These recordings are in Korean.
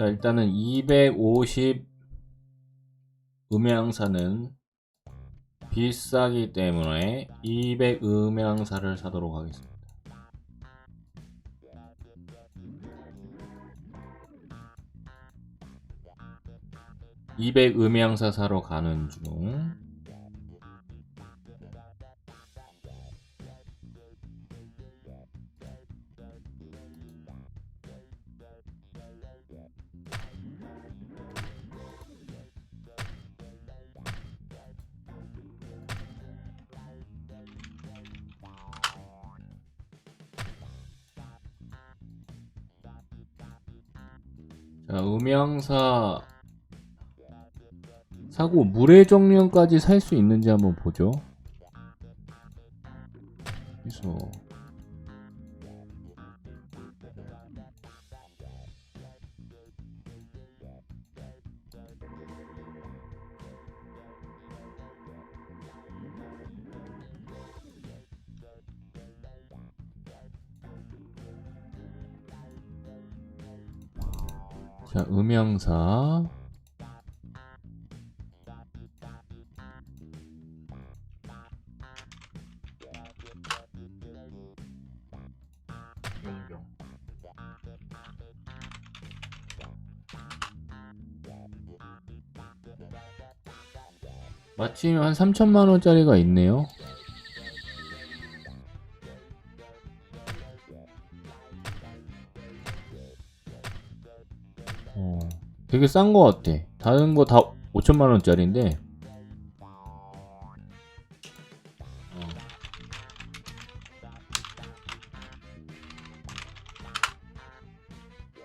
자, 일단은 250 음향사는 비싸기 때문에 200 음향사를 사도록 하겠습니다. (200) 음향사 사러 가는 중 자, 음향사 사고 물의 정령까지 살 수 있는지 한번 보죠. 자, 용병 마침 한 3천만 원짜리가 있네요. 되게 싼 거 같아 다른 거 다 5천만원짜리인데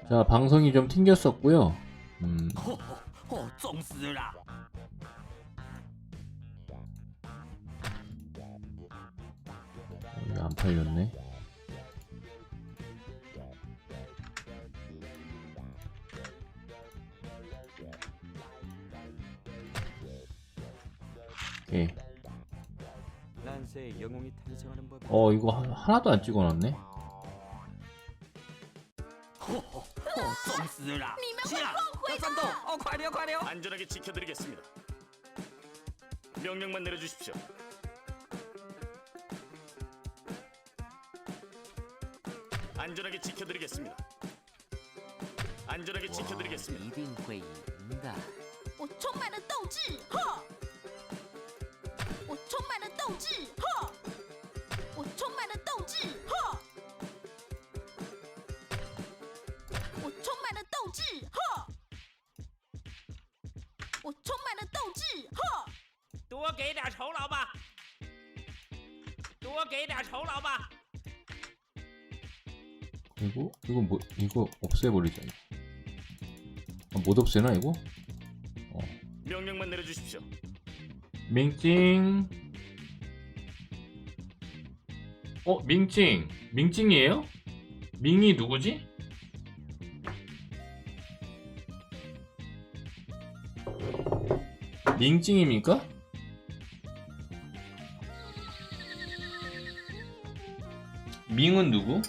자 방송이 좀 튕겼었고요 음. 안 팔렸네 어, 이거 하- 하나도 안 찍어놨네. 哦哦哦，中死了！你们会后悔的！战斗！哦，快点，快点！ 안전하게 지켜드리겠습니다. 명령만 내려주십시오. 안전하게 지켜드리겠습니다. 안전하게 지켜드리겠습니다. 一定会赢的。我充满了斗志，呵！我充满了斗志，呵！ 多给点酬劳吧。 그리고 이거 뭐 이거 없애버리잖아. 아, 못 없애나 이거? 명령만 내려주십시오. 밍찡. 어, 밍찡. 밍찡이에요? 밍이 누구지? 밍찡입니까? 밍은 누구?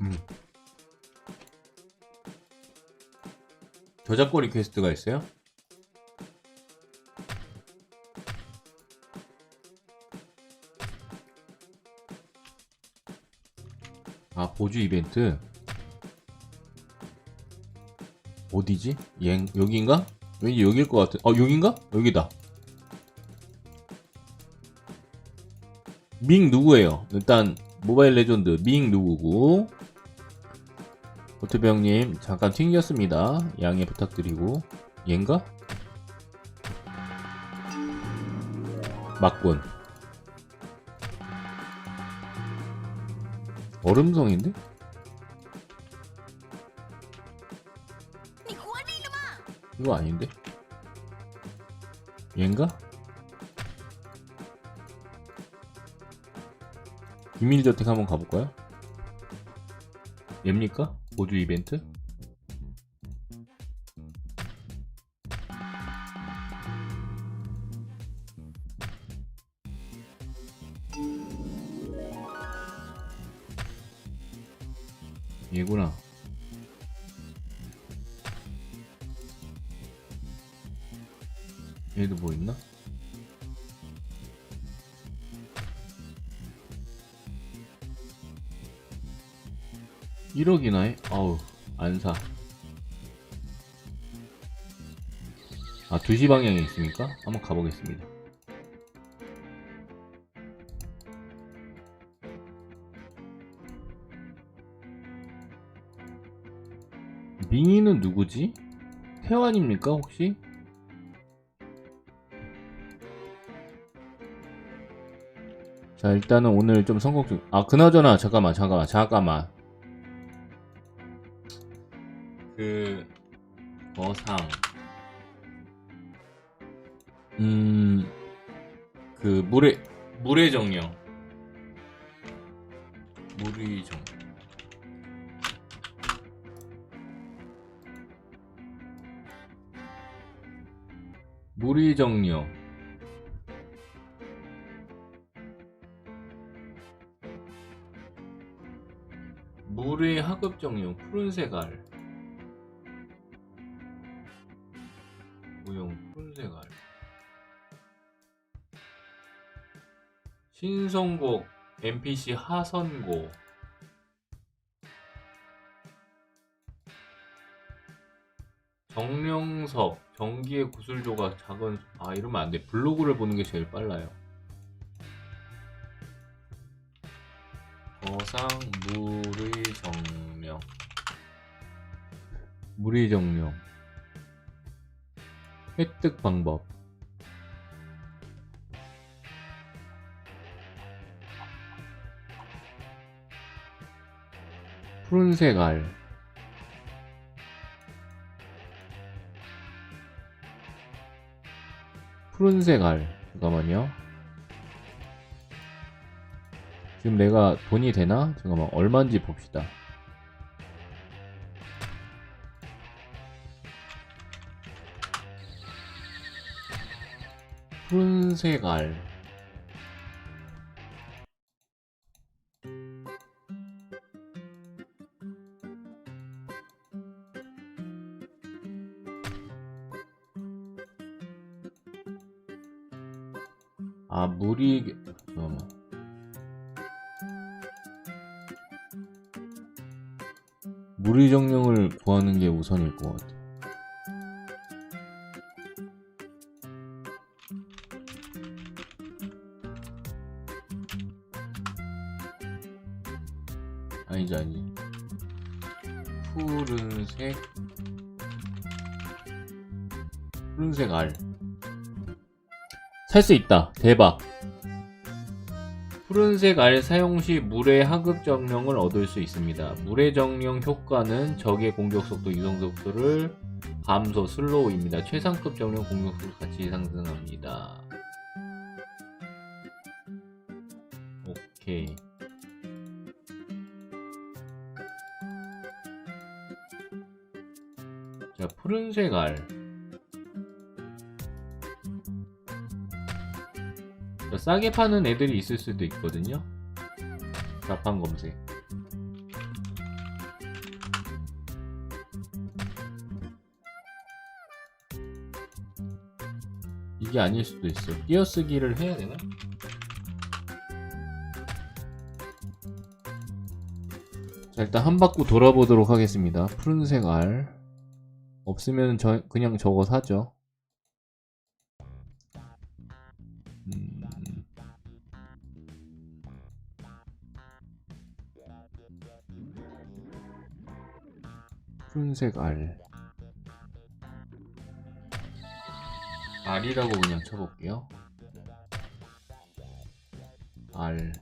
음. 저작거리 퀘스트가 있어요? 아 보주 이벤트 어디지? 얜 여기인가? 왠지 여길 것 같은 어 여긴가? 여기다 밍 누구예요? 일단 모바일 레전드 밍 누구고 오트병님 잠깐 튕겼습니다 양해 부탁드리고 얜가? 맞군 얼음성인데? 이거 아닌데? 얘인가? 비밀저택 한번 가볼까요? 앱니까? 보조 이벤트? 얘구나. 얘도 뭐 있나? 일억이나 해? 아우, 안 사. 아, 2시 방향에 있습니까? 한번 가보겠습니다. 밍이는 누구지? 태환입니까, 혹시? 자, 일단은 오늘 좀 성공 중. 아, 그나저나, 잠깐만, 잠깐만, 잠깐만. 그, 거상. 음, 그, 물의, 물의 정령. 물의 정. 정령. 물의 하급 정령 푸른색 알. 모형 푸른색 알. 신성곡 NPC 하선고. 정령석 전기의 구슬조각 작은 아 이러면 안 돼. 블로그를 보는 게 제일 빨라요. 거상 물의 정령. 물의 정령. 획득 방법. 푸른색 알 푸른색 알 잠깐만요. 지금 내가 돈이 되나? 잠깐만 얼마인지 봅시다. 푸른색 알 아, 물이, 잠깐만. 물의 정령을 구하는 게 우선일 것 같아. 아니지, 아니지. 푸른색, 푸른색 알. 살 수 있다. 대박. 푸른색 알 사용 시 물의 하급 정령을 얻을 수 있습니다. 물의 정령 효과는 적의 공격 속도, 이동 속도를 감소, 슬로우입니다. 최상급 정령 공격 속도 같이 상승합니다. 오케이. 자, 푸른색 알. 싸게 파는 애들이 있을 수도 있거든요. 자판 검색. 이게 아닐 수도 있어. 띄어쓰기를 해야 되나? 자, 일단 한 바퀴 돌아보도록 하겠습니다. 푸른색 알. 없으면 저, 그냥 저거 사죠. 푸른색 알. 알이라고 그냥 쳐볼게요. 알.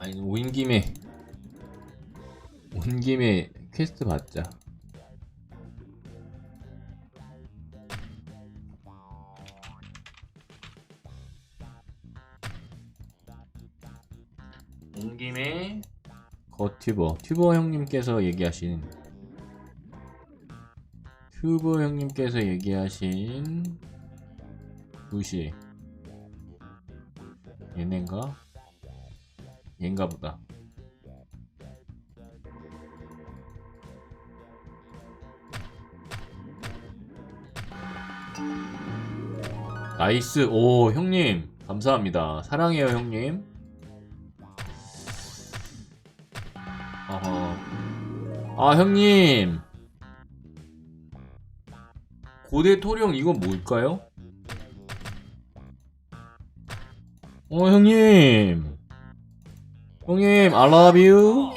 아니, 온 김에, 온 김에 퀘스트 받자. 거튜버. 튜버 형님께서 얘기하신 튜버 형님께서 얘기하신 2시. 얘네인가? 얘인가 보다. 나이스. 오 형님. 감사합니다. 사랑해요 형님 아 형님. 고대 토룡 이거 뭘까요? 어 형님. 형님 I love you.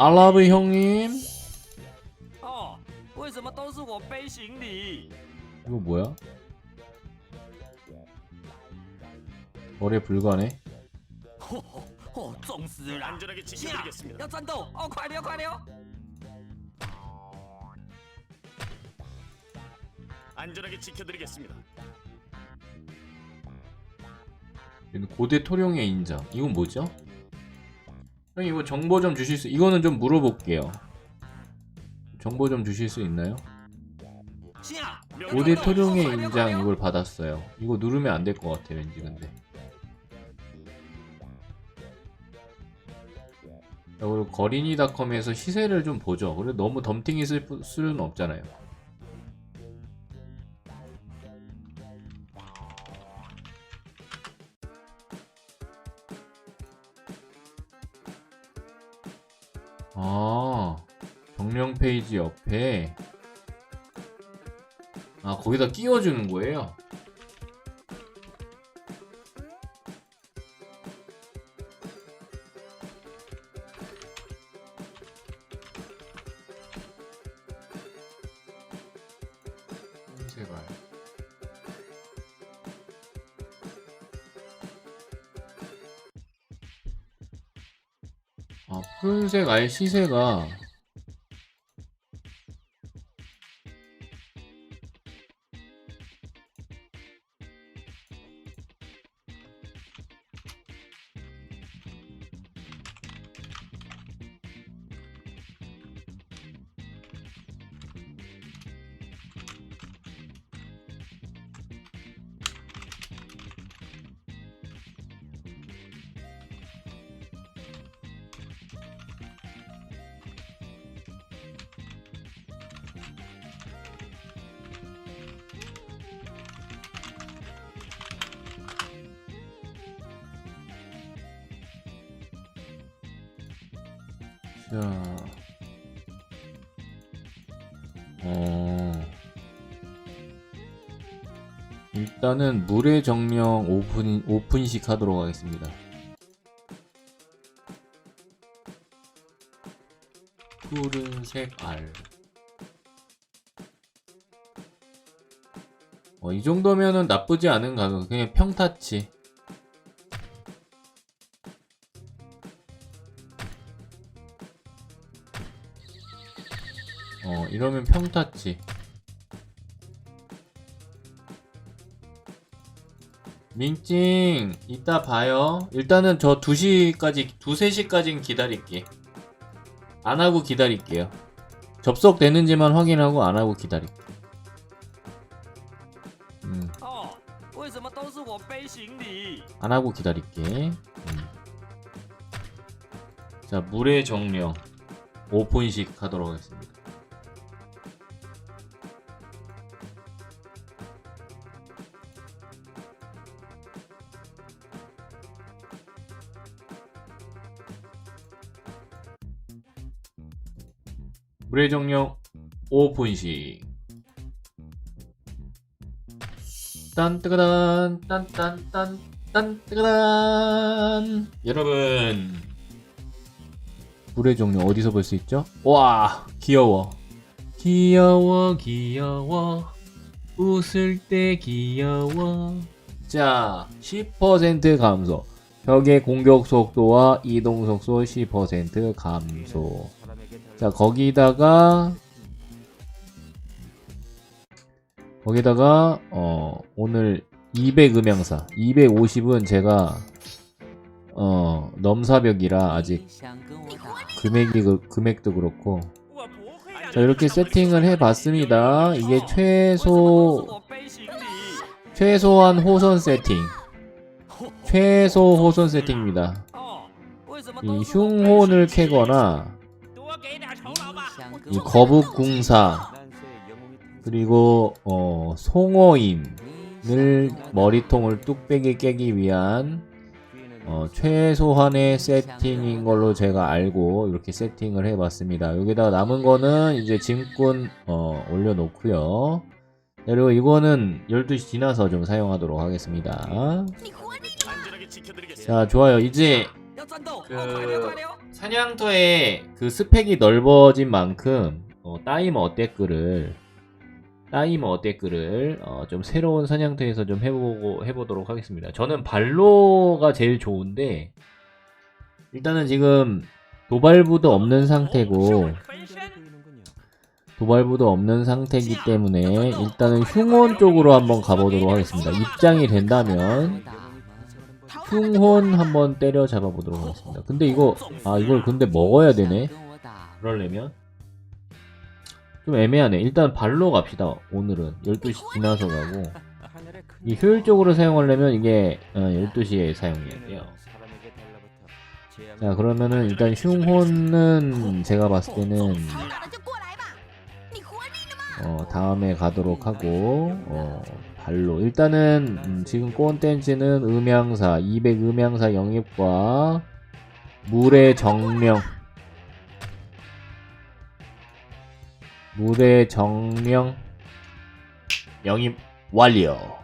I love you, 형님. 이거 뭐야? 거래 불가네. 嚯，重死了！ 안전하게 下 지켜드리겠습니다. 要战斗哦！快溜快溜！ 안전하게 지켜드리겠습니다. 얘는 고대 토령의 인장 이건 뭐죠? 형 이거 정보 좀 주실 수 이거는 좀 물어볼게요 정보 좀 주실 수 있나요? 下 고대 토령의 인장 이걸 받았어요 이거 누르면 안 될 것 같아 왠지 근데 그리고 거린이닷컴에서 시세를 좀 보죠 그래 너무 덤팅이 쓸 수는 없잖아요 아 정령 페이지 옆에 아 거기다 끼워주는 거예요? 아 푸른색 알 시세가 자, 어, 일단은 물의 정령 오픈 오픈식 하도록 하겠습니다. 푸른색 알. 어, 이 정도면은 나쁘지 않은 가격. 그냥 평타치. 이러면 평타치 민찡 이따 봐요. 일단은 저 2시까지 2, 3시까지는 기다릴게. 안하고 기다릴게요. 접속되는지만 확인하고 안하고 기다릴게. 음. 안하고 기다릴게. 음. 자 물의 정령. 5분씩 하도록 하겠습니다. 물의 정령 오픈식. 딴 뜨그단 딴딴딴 딴 뜨그단. 여러분 물의 종류 어디서 볼 수 있죠? 와 귀여워. 귀여워 귀여워. 웃을 때 귀여워. 자 10% 감소. 벽의 공격 속도와 이동 속도 10% 감소 자 거기다가 거기다가 어 오늘 200 음향사. 250은 제가 어 넘사벽이라 아직 금액이 그, 금액도 그렇고. 자 이렇게 세팅을 해봤습니다. 이게 최소 최소한 호선 세팅. 최소 호선 세팅입니다. 이 흉혼을 캐거나 이 거북궁사 그리고 어, 송어임을 머리통을 뚝배기 깨기 위한 어, 최소한의 세팅인 걸로 제가 알고 이렇게 세팅을 해봤습니다. 여기다 남은 거는 이제 짐꾼 어, 올려놓고요. 네, 그리고 이거는 12시 지나서 좀 사용하도록 하겠습니다. 자 좋아요 이제 그 사냥터에 그 스펙이 넓어진 만큼 어, 따이머 어댓글을 따이머 어댓글을 어, 좀 새로운 사냥터에서 좀 해보고 해보도록 하겠습니다. 저는 발로가 제일 좋은데 일단은 지금 도발부도 없는 상태고 도발부도 없는 상태이기 때문에 일단은 흉원 쪽으로 한번 가보도록 하겠습니다. 입장이 된다면 흉혼 한번 때려 잡아 보도록 하겠습니다. 근데 이거 아 이걸 근데 먹어야 되네. 그러려면 좀 애매하네. 일단 발로 갑시다. 오늘은 12시 지나서 가고 이 효율적으로 사용하려면 이게 어, 12시에 사용해야 돼요. 자 그러면은 일단 흉혼은 제가 봤을 때는 어, 다음에 가도록 하고 어, 발로. 일단은 음, 지금 꼰텐츠는 음향사 200 음향사 영입과 물의 정령 물의 정령 영입 완료